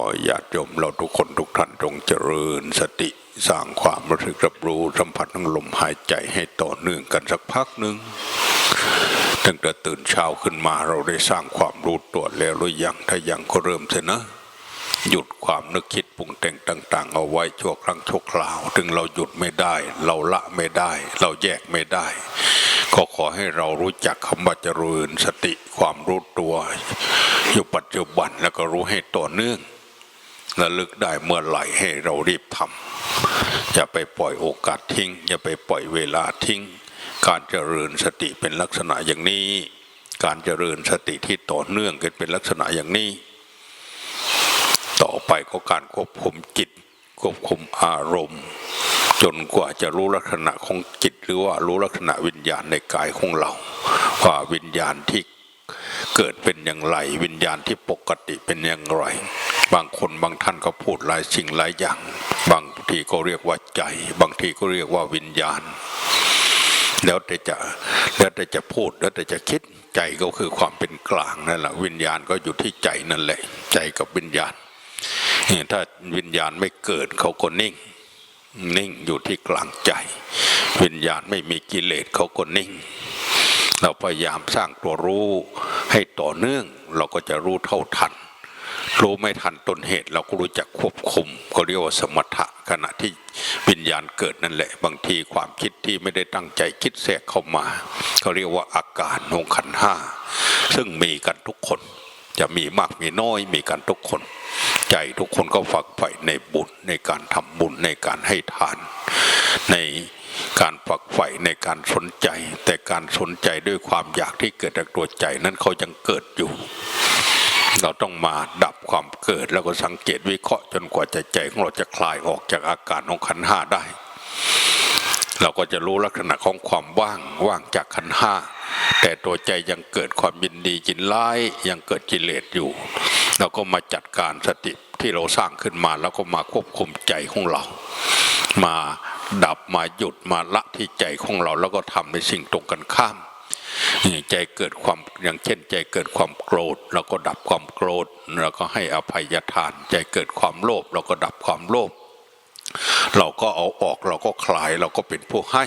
อญาติโยมเราทุกคนทุกท่านจงเจริญสติสร้างความรู้สึกรับรู้สัมผัสทั้งลมหายใจให้ต่อเนื่องกันสักพักหนึ่งตั้งแต่ตื่นเช้าขึ้นมาเราได้สร้างความรู้ตัวแล้วหรือยังถ้ายังก็เริ่มเถอะนะ หยุดความนึกคิดปรุงแต่งต่าง ๆ เอาไว้ชั่วครั้งชั่วคราว ถึงเราหยุดไม่ได้ เราละไม่ได้ เราแยกไม่ได้ ก็ขอให้เรารู้จักคำว่าเจริญสติความรู้ตัว อยู่ปัจจุบันแล้วก็รู้ให้ต่อเนื่อง ระลึกได้เมื่อไหร่ให้เรารีบทำอย่าไปปล่อยโอกาสทิ้ง อย่าไปปล่อยเวลาทิ้ง การเจริญสติเป็นลักษณะอย่างนี้ การเจริญสติที่ต่อเนื่องกันเป็นลักษณะอย่างนี้ ต่อไปก็การควบคุมจิต ควบคุมอารมณ์ จนกว่าจะรู้ลักษณะของจิต หรือว่ารู้ลักษณะวิญญาณในกายของเราว่าวิญญาณที่เกิดเป็นอย่างไร วิญญาณที่ปกติเป็นอย่างไร บางคนบางท่านก็พูดหลายสิ่งหลายอย่าง บางทีก็เรียกว่าใจ บางทีก็เรียกว่าวิญญาณ แล้วแต่จะแล้วแต่จะพูดแล้วแต่จะคิดใจก็คือความเป็นกลางนั่นแหละวิญญาณก็อยู่ที่ใจนั่นแหละ ใจกับวิญญาณถ้าวิญญาณไม่เกิดเขาก็นิ่ง นิ่งอยู่ที่กลางใจ วิญญาณไม่มีกิเลสเขาก็นิ่ง เราพยายามสร้างตัวรู้ให้ต่อเนื่องเราก็จะรู้เท่าทัน รู้ไม่ทันต้นเหตุ เราก็รู้จักควบคุมก็เรียกว่าสมถะขณะที่วิญญาณเกิดนั่นแหละ บางทีความคิดที่ไม่ได้ตั้งใจคิดแทรกเข้ามาเขาเรียกว่าอาการองขันห้าซึ่งมีกันทุกคน จะมีมากมีน้อยมีกันทุกคน ใจทุกคนก็ฝักใฝ่ในบุญในการทำบุญในการให้ทาน ในการฝักใฝ่ในการสนใจ แต่การสนใจด้วยความอยากที่เกิดจากตัวใจนั้นเขายังเกิดอยู่ เราต้องมาดับความเกิดแล้วก็สังเกตวิเคราะห์จนกว่าใจใจของเราจะคลายออกจากอาการของขันห้าได้ เราก็จะรู้ลักษณะของความว่างว่างจากขันห้าแต่ตัวใจยังเกิดความยินดีจินร้ายยังเกิดกิเลสอยู่ เราก็มาจัดการสติที่เราสร้างขึ้นมาแล้วก็มาควบคุมใจของเรา มาดับมาหยุดมาละที่ใจของเราแล้วก็ทำในสิ่งตรงกันข้าม ใจเกิดความอย่างเช่น ใจเกิดความโกรธเราก็ดับความโกรธเราก็ให้อภัยทาน ใจเกิดความโลภเราก็ดับความโลภเราก็เอาออกเราก็คลายเราก็เป็นผู้ให้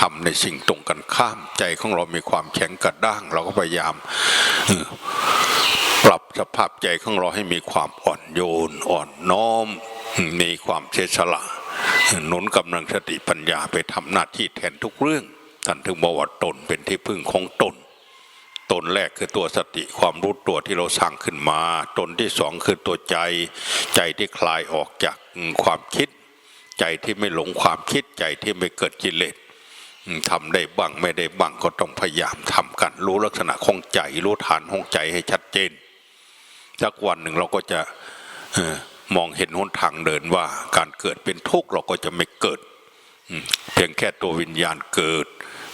ทำในสิ่งตรงกันข้าม ใจของเรามีความแข็งกระด้าง เราก็พยายามปรับสภาพใจของเราให้มีความอ่อนโยนอ่อนน้อม มีความเฉสละหนุนกำลังสติปัญญาไปทำหน้าที่แทนทุกเรื่อง ท่านถึงบอกว่าตนเป็นที่พึ่งของตน ตนแรกคือตัวสติความรู้ตัวที่เราสร้างขึ้นมา ตนที่สองคือตัวใจ ใจที่คลายออกจากความคิด ใจที่ไม่หลงความคิดใจที่ไม่เกิดกิเลสทำได้บ้างไม่ได้บ้างก็ต้องพยายามทำกันรู้ลักษณะของใจรู้ฐานของใจให้ชัดเจนสักวันหนึ่งเราก็จะมองเห็นหนทางเดินว่าการเกิดเป็นทุกข์เราก็จะไม่เกิดเพียงแค่ตัววิญญาณเกิด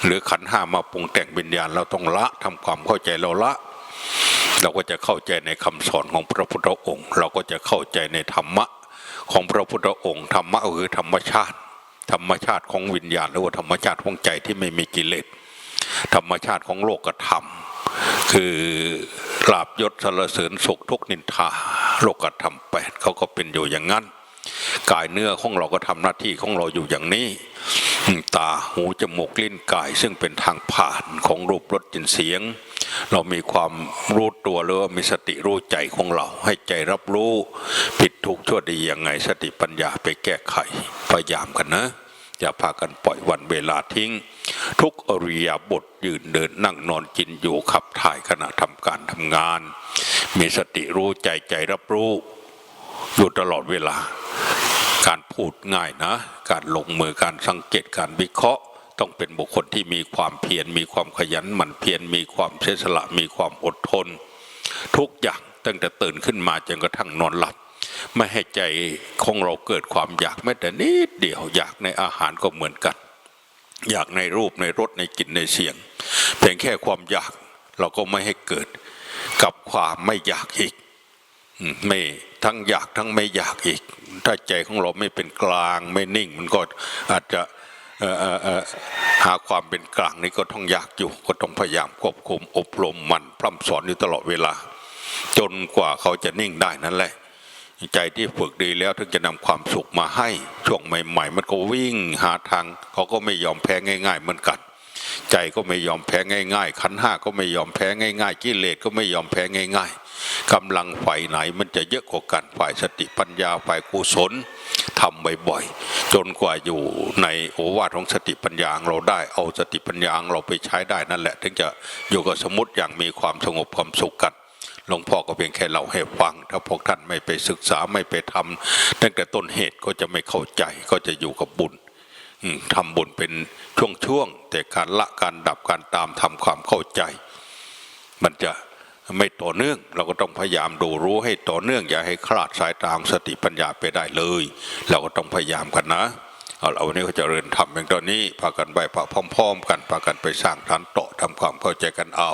หรือขันห้ามาปรุงแต่งวิญญาณเราต้องละทำความเข้าใจเราละ เราก็จะเข้าใจในคำสอนของพระพุทธองค์ เราก็จะเข้าใจในธรรมะของพระพุทธองค์ธรรมะคือธรรมชาติ ธรรมชาติของวิญญาณหรือว่าธรรมชาติของใจที่ไม่มีกิเลสธรรมชาติของโลกธรรม คือลาบยศสรรเสริญสุขทุกนินทาโลกธรรมแปดเขาก็เป็นอยู่อย่างนั้น กายเนื้อของเราก็ทำหน้าที่ของเราอยู่อย่างนี้ ตาหูจมูกลิ้นกาย ซึ่งเป็นทางผ่านของรูปรสกลิ่นเสียง เรามีความรู้ตัวหรือว่ามีสติรู้ใจของเรา ให้ใจรับรู้ ผิดถูกชั่วดียังไง สติปัญญาไปแก้ไขพยายามกันนะอย่าพากันปล่อยวันเวลาทิ้ง ทุกอริยบทยืนเดินนั่งนอนกินอยู่ขับถ่ายขณะทำการทำงาน มีสติรู้ใจใจรับรู้ อยู่ตลอดเวลา การพูดง่ายนะ การลงมือการสังเกตการวิเคราะห์ ต้องเป็นบุคคลที่มีความเพียรมีความขยันหมั่นเพียรมีความเสียสละมีความอดทน ทุกอย่างตั้งแต่ตื่นขึ้นมาจนกระทั่งนอนหลับ ไม่ให้ใจของเราเกิดความอยากแม้แต่นิดเดียวอยากในอาหารก็เหมือนกัน อยากในรูปในรสในกลิ่นในเสียง เพียงแค่ความอยากเราก็ไม่ให้เกิดกับความไม่อยากอีก ไม่ทั้งอยากทั้งไม่อยากอีก ถ้าใจของเราไม่เป็นกลางไม่นิ่ง มันก็อาจจะหาความเป็นกลางนี้ก็ต้องอยากอยู่ก็ต้องพยายามควบคุมอบรมมันพร่ำสอนอยู่ตลอดเวลา จนกว่าเขาจะนิ่งได้นั่นแหละ ใจที่ฝึกดีแล้วถึงจะนำความสุขมาให้ช่วงใหม่ ๆ มันก็วิ่งหาทาง เขาก็ไม่ยอมแพ้ง่าย ๆ เหมือนกัน ใจก็ไม่ยอมแพ้ง่าย ๆ ขันห้าก็ไม่ยอมแพ้ง่าย ๆ กิเลสก็ไม่ยอมแพ้ง่ายๆ กำลังฝ่ายไหนมันจะเยอะกว่ากันฝ่ายสติปัญญาฝ่ายกุศลทำบ่อยๆจนกว่าอยู่ในโอวาทของสติปัญญาเราได้เอาสติปัญญาเราไปใช้ได้นั่นแหละ ถึงจะอยู่กับสมมติอย่างมีความสงบความสุขกันหลวงพ่อก็เพียงแค่เราให้ฟัง ถ้าพวกท่านไม่ไปศึกษาไม่ไปทำตั้งแต่ต้นเหตุก็จะไม่เข้าใจก็จะอยู่กับบุญทำบุญเป็นช่วงๆแต่การละการดับการตามทำความเข้าใจ มันจะ ไม่ต่อเนื่อง เราก็ต้องพยายามดูรู้ให้ต่อเนื่อง อย่าให้คลาดสายตามสติปัญญาไปได้เลย เราก็ต้องพยายามกันนะเอาละวันนี้ก็จะเริญทำอย่างตอนนี้พากันไปพาพร้อม ๆ กันพากันไปสร้างฐานโตทำความเข้าใจกันเอา